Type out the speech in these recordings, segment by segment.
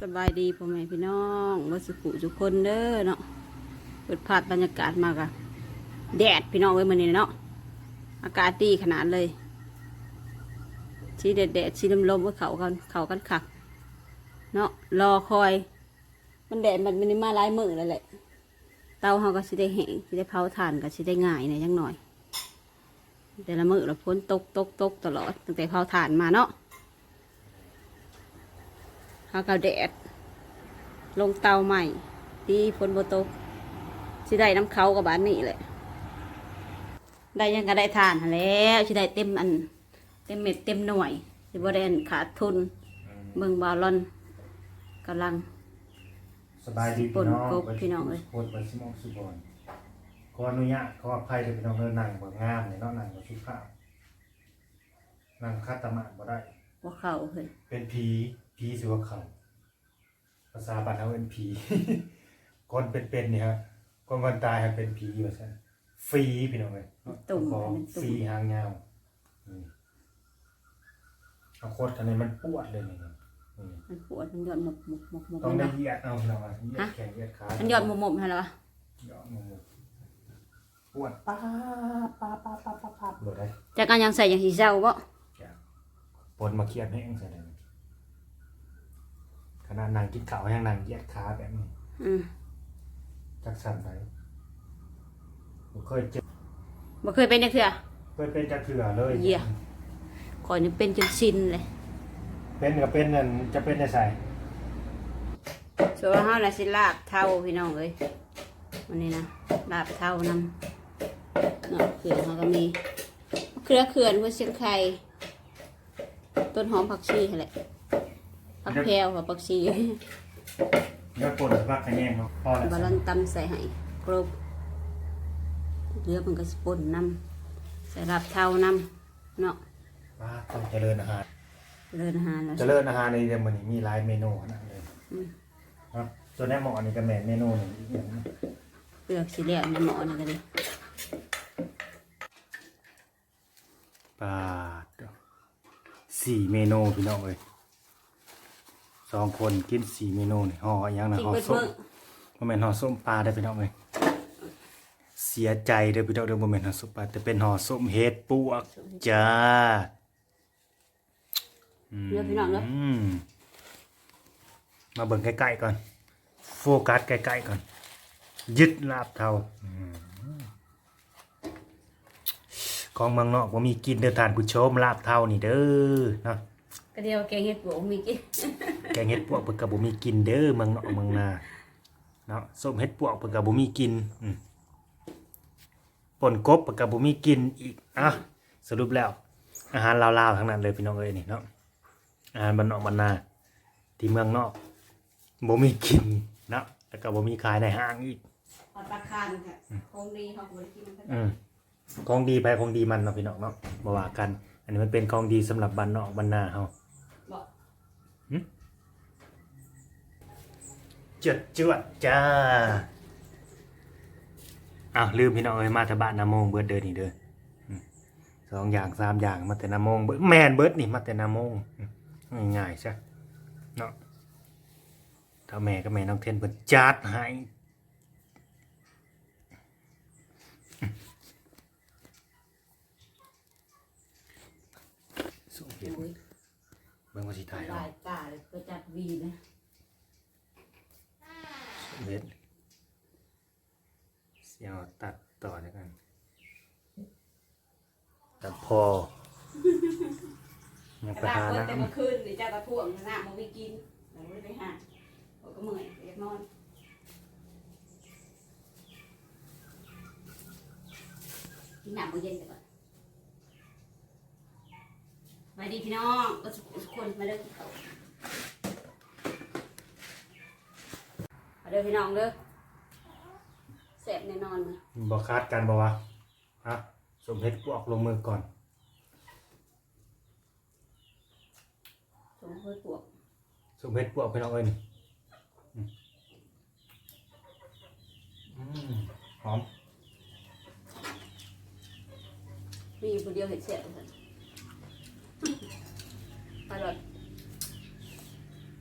สบายดีพ่อแม่พี่น้องวัสุขุทุกคนเด้อเนาะเปิดภาพบรรยากาศมากอะแดดพี่น้องเอ้ยมันนี่เนาะอากาศดีขนาดเลยชีแดดแดดชีลมลมก็เขากันเขากันขักเนาะรอคอย มันแดดมันมันมาหลายมือแล้วแหละเตาเขาก็สิได้แห้งสิได้เผาถ่านก็สิได้ง่ายเนี่ยยังหน่อย แต่ละมือเราพ้นตกตกตกตลอดตั้งแต่เผาถ่านมาเนาะ เขาก็แดด ลงเตาใหม่ ที่ฝนโบตกสิได้น้ำเขากับบ้านนี่แหละ ได้ยังก็ได้ทานหั้นแหล้วสิได้เต็มอัน เต็มเม็ดเต็มหน่วยสิบ่ได้อันขาดทุนเมืองบาลอนกำลัง สบายดีปนพี่น้องกบพี่น้องเอ้ย โคตรไปสิมองสุบอนขออนุญาตขออภัยเลยพี่น้องเดินนั่งบ่งามเนี่ยเนาะนั่งบ่สุภาพนั่งคัตตะมะบ่ได้ ว่าเขาเฮ้ยเป็นผี ผีสิว่าเขาภาษาบ้านเราเป็นผีคนเป็นๆเนี่ยฮะคนคนตายฮะเป็นผีว่าซั่นฟรีพี่น้องเอ้ยตุ่มขอเป็นฟตุ่รีมหางยาวอืมเอาโคตรอันนี้มันปวดเลยนี่นะอืมมันปวดมันหย่อนหมกหมกหมกหมกต้องได้เนาะเหยียดเอาเราอะเหยียดแขนเหยียดขามันหย่อนหมกหมกเหรอวะยอดงูปวดป้าป้าป้าป้าป้าป้าหลุดได้จากการยังใส่อย่างสีเจ้าบ่จากปนมาเครียดแห้งใส่เลย ขนาดนางกินข้าวยังนางเหยียดขาแบบนี้อืมจักสั่นไปผมเคยเจอบ่เคยเป็นจังเถื่อเคยเป็นจักเถื่อเลยเหี้ยก่อนนี่เป็นจนชินเลยเป็นกับเป็นนั่นจะเป็นในใส่ส่วนว่าเฮาน่ะสิลาบเท่าพี่น้องเอ้ยวันนี้นะลาบเท่านำเนาะเครื่องเขาก็มีเครือเขื่อนหัวเชียงไข่ต้นหอมผักชีนั่นแหละ ผักแพรวกับผักชีเนื้อปนพักกระแยงเนาะพอแล้วบาลอนตำใส่ให้ครบเหลือมันก็สป่นนำใส่ลาบเท่านำเนาะป้าต้องเจริญอาหารเลินอาหารแล้วเจริญอาหารในเดือนมันนี้มีหลายเมนูนะเลยอืมครับตัวแนี้หมอนี่ก็แม่นเมนูหนึ่งอีกอย่างหนึ่งเปลือกสีเหลืองในหม้อนี่ก็ดีปาดสี่เมนูพี่น้องเลย สองคนกินสี่เมนูนี่ห่ออนหยังนะกินห่อเบิดส้มมื้อโมเมนห่อส้มปลาได้อพี่น้องเลยเสียใจเด้อพี่น้องเด้อโมเมนห่อส้มปลาแต่เป็นห่อส้มเห็ดปวกจ้าเดี๋ยวพี่น้องเนาะอืมมาเบิ่งใกล้ๆก่อน โฟกัสใกล้ๆก่อน ยึดลาบเทาอืมของเมืองนอกว่ามีกินเดินทานผู้ชมลาบเทานี่เด้อเนาะ ก็เดียวแกงเห็ดโบกมีกินแกงเห็ดปวกเพิ่นก็บ่มีกินเด้อเมืองนอกเมืองนาเนาะส้มเห็ดปวกเพิ่นก็บ่มีกินอืมป่นกบเพิ่นก็บ่มีกินอีกอะสรุปแล้ว อาหารลาวๆทั้งนั้นเลยพี่น้องเอ้ยนี่เนาะอาหารบ้านนอกบ้านนาที่เมืองนอกบ่มีกินเนาะแล้วก็บ่มีขายในห้างอีกปลาคานค่ะคงดีเขาควรกินกันอืมของดีไปของดีมันเนาะพี่น้องเนาะบ่ว่ากัน อันนี้มันเป็นของดีสำหรับบ้านนอกบ้านนาเฮาบอก จดจวดจ้า อ้าวลืมพี่น้องเอ้ยมาแต่บ้านนาโมงเบิดเด้อนี่เด้ออืมสองอย่างสามอย่างมาแต่นาโมงเบิดแม่นเบิดนี่มาแต่นาโมงอืมง่ายๆซะเนาะถ้าแม่ก็แม่น้องเทนเพิ่นจัดให้สุเห็นโอ้ย เบิ่งว่าสิถ่ายเอาลายตาเลยก็จัดวีนะเบ็ดเสียงตัดต่อแล้วกัน ตัดพอยังไปลาหาเปิดน้แต่เมื่อคืนนี่เจ้าตะท่วงหน้ามันไม่กินเราไม่ได้ไปหาเราก็เมื่อยอยากนอนกินหนักมื้อเย็นไปก่อนส วัสดีพี่น้องก็สุขทุกคนมาเด้อกินข้าวมาเด้อพี่น้องเด้อแสบแน่นอนนะำบอกคาดกันบอกว่าฮะสมเพชรพวกลงมือก่อนสมเพื่อปวกสมเพชรพวกพี่น้องเอ้ยนี่อืมอืมหอมมีอยู่คนเดียวเห็นเสียบเลย ไปเลย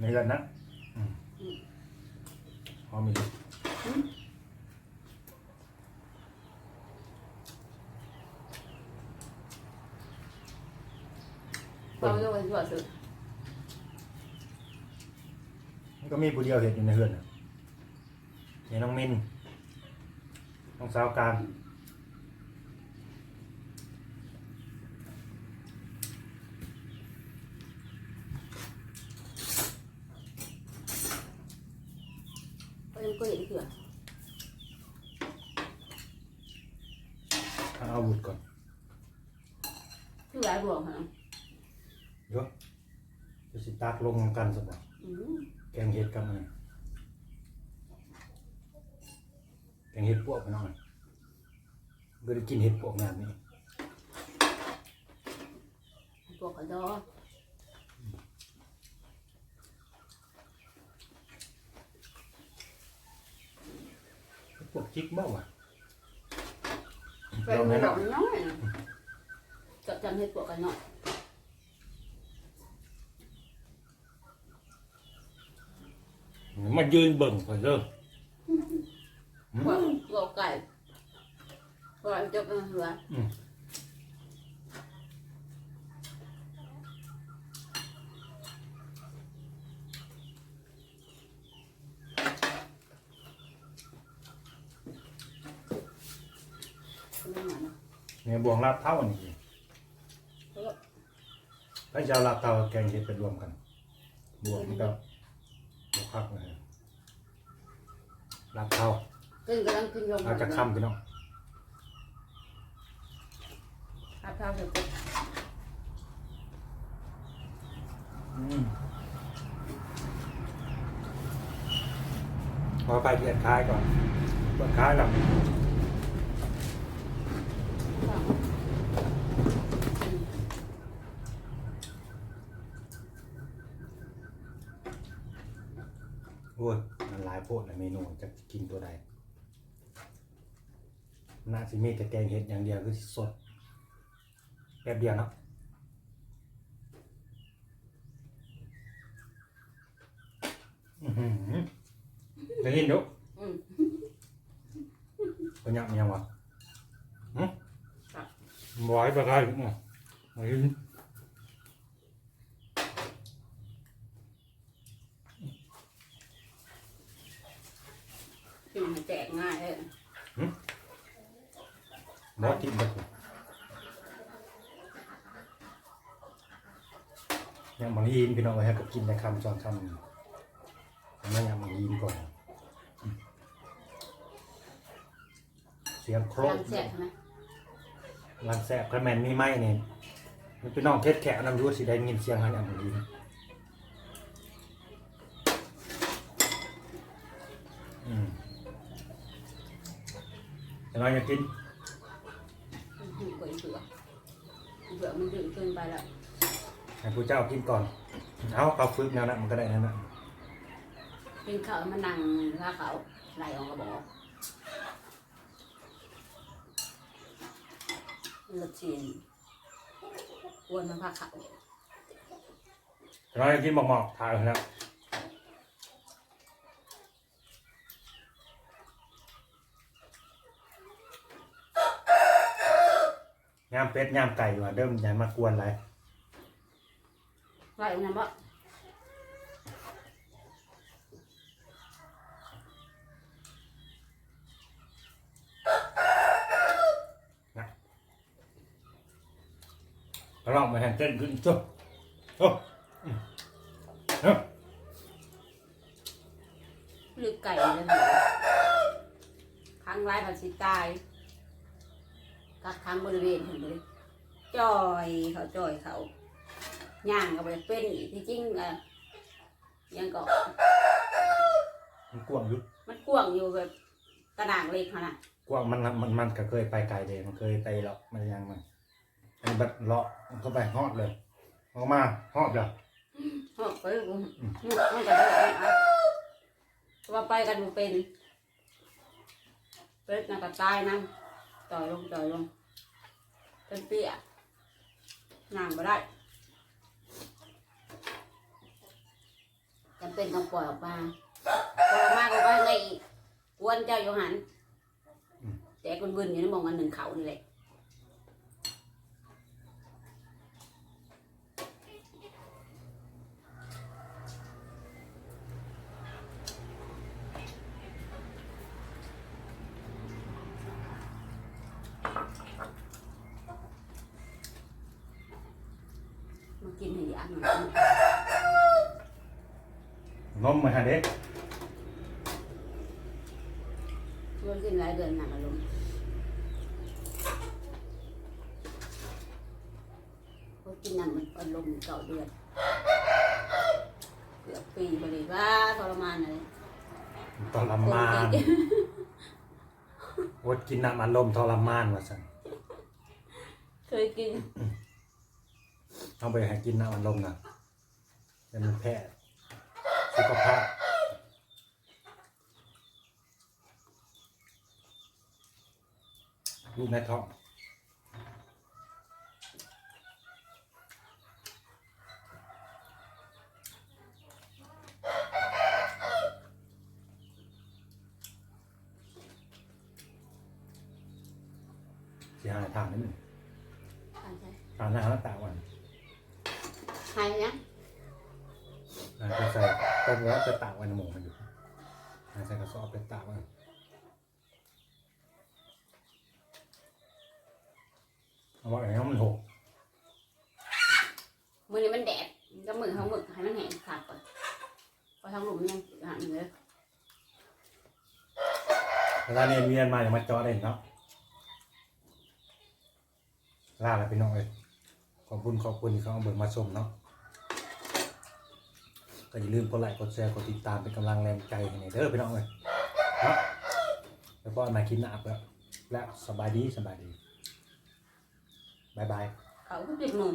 ในกันนะอืมหอมอีกดิเราจะไปตรวจสุดมันก็มีผู้เดียวเห็นอยู่ในเฮือนน่ะนี่น้องมินน้องสาวการ ก็ยังก็เห็นเถื่อ เอาอาวุธก่อน คือหลายบวกค่ะ เดี๋ยวจะสิตักลงกันสักบ่อืมแกงเห็ดกับมันแกงเห็ดพวกไปหน่อยเบื่อได้กินเห็ดพวกงานนี้บวกกระดอพวกจิกบ้าวะเป็นลองดให้อเนาะกน้อยจะจำให้บวกกันหน่อย มายืนเบิ่งก่อนเด้อบวกบวกไก่บวกจะเป็นเหืออืมไม่หนานะเนี่ยบวงลาบเท่าอันนี้พระเจ้าลาบเท่ากับแกงเห็ดไปรวมกัน บวกมันก็ บวกคักเลยลาบเท่าขึ้นกำลังขึ้นลงเราจะค้ำพี่น้องครับเท่าเสร็จปุ๊บอืมพอไปเทียนคายก่อนเปิดคายหลัง โอ้ยมันหลายโพดเลยเมนูจะกินตัวใดน่าสิมีแต่แกงเห็ดอย่างเดียวคือสิสดแป๊บเดียวเนาะอื้อหือได้ยินดูอืมเป็นยังยังวะหึครับบอยปะกันอะไม่ยิน ขึ้นมาแจกง่ายเลยบอสกินไปสิยังบางยีนพี่น้องไว้ให้กับกินในคำสองคำนั่นยังบางยีนก่อนอืมเสียงโครรักงแจกใช่ไหมลังแสบกระแมนมีไหมเนี่ยมันพี่น้องเทศแขกน้ำรู้สิได้ยินเสียงหันอย่างบางยีนอืมแต่ เราอยากกินหืมกว่าอีเสืออีเสือมันดึงเกินไปแล้วให้ผู้เจ้ากินก่อน เอาเอาฟึกแนวนั้นมันก็ได้นั่นนะกินข้าวมันนั่งข้าเขาไหลออกกระบอกเลือดชีนกวนมันผ้าขาวเราจะกินหมอกๆทานเลยนะยาม เป็ดยามไก่ว่ะเริ่มอยันมากวนอะไรไหลออกน้ำบ่เรามาแห่งเต้นขึ้นจุ๊บโอ้อืมเอ้าหรือไก่เลยนะครั้งไรมันสิตาย กักค้างบริเวณเห็นเลยจอยเขาจอยเขาย่างก็ไปเป็นอีกที่จริงอะยังก็มันกวางอยุมันกว้างอยู่แบบตารางเล็กขนาดกวางมันมันมันก็เคยไปไกลเลยมันเคยไปหรอกมันยังมันอันนี้บัดเลาะมันเข้าไปฮอดเลยออกมาฮอดเลยเพราะไปมันมันก็ได้อะว่าไปกันบ่เป็นเป็ดน่ะก็ตายนั่งต่อยลงต่อยลง เป็นเปียนั่งบ่ได้เป็นต้องปล่อยออกมาปล่อยออกมาก็ว่าไงอีกกวนเจ้าอยู่หันแต่คนบึนอยู่ในหมองอันหนึ่งเขานี่แหละ กินให้ยาหน่อยนมมาหาเด็กมันกินหลายเดือนหนักอารมณ์เขากินนั่นมันอารมณ์เก่าเดือนเกือบปีไปเลยว่าทรมานอะไรทรมานอดกินน้ำอารมณ์ทรมานว่าซั่นเคยกิน ต้องไปหากินน้ำอารมนะจะมันแพ้สุขภาพลูกในท้องสิหาทางนิดหนึ่ง ทานอาหารต่างวัน ใครเนี่ยอ่าก็ใส่ต้มแล้วไปตากไว้ในหมูมันอยู่อ่าใส่กระสอบไปตากไว้เอาไว้ให้มันหกมือนี้มันแดดก็มือเขาหมึกให้มันแห้งขาดก่อนพอทางหลุมยังหันเลยเวลาเรียนเวียนมาอย่ามาจอเด่นเนาะลาแล้วพี่น้องเอ้ย ขอบคุณขอบคุณที่เขาเอาเบิกมาชมเนาะก็อย่าลืมกดไลค์กดแชร์กดติดตามเป็นกำลังแรงใจให้ในอยเด้อพี่น้องเลยเนาะแล้วก็มาคิดหนาบแล้วและสบายดีสบายดีบายบาย เขาก็เด็กหนุ่ม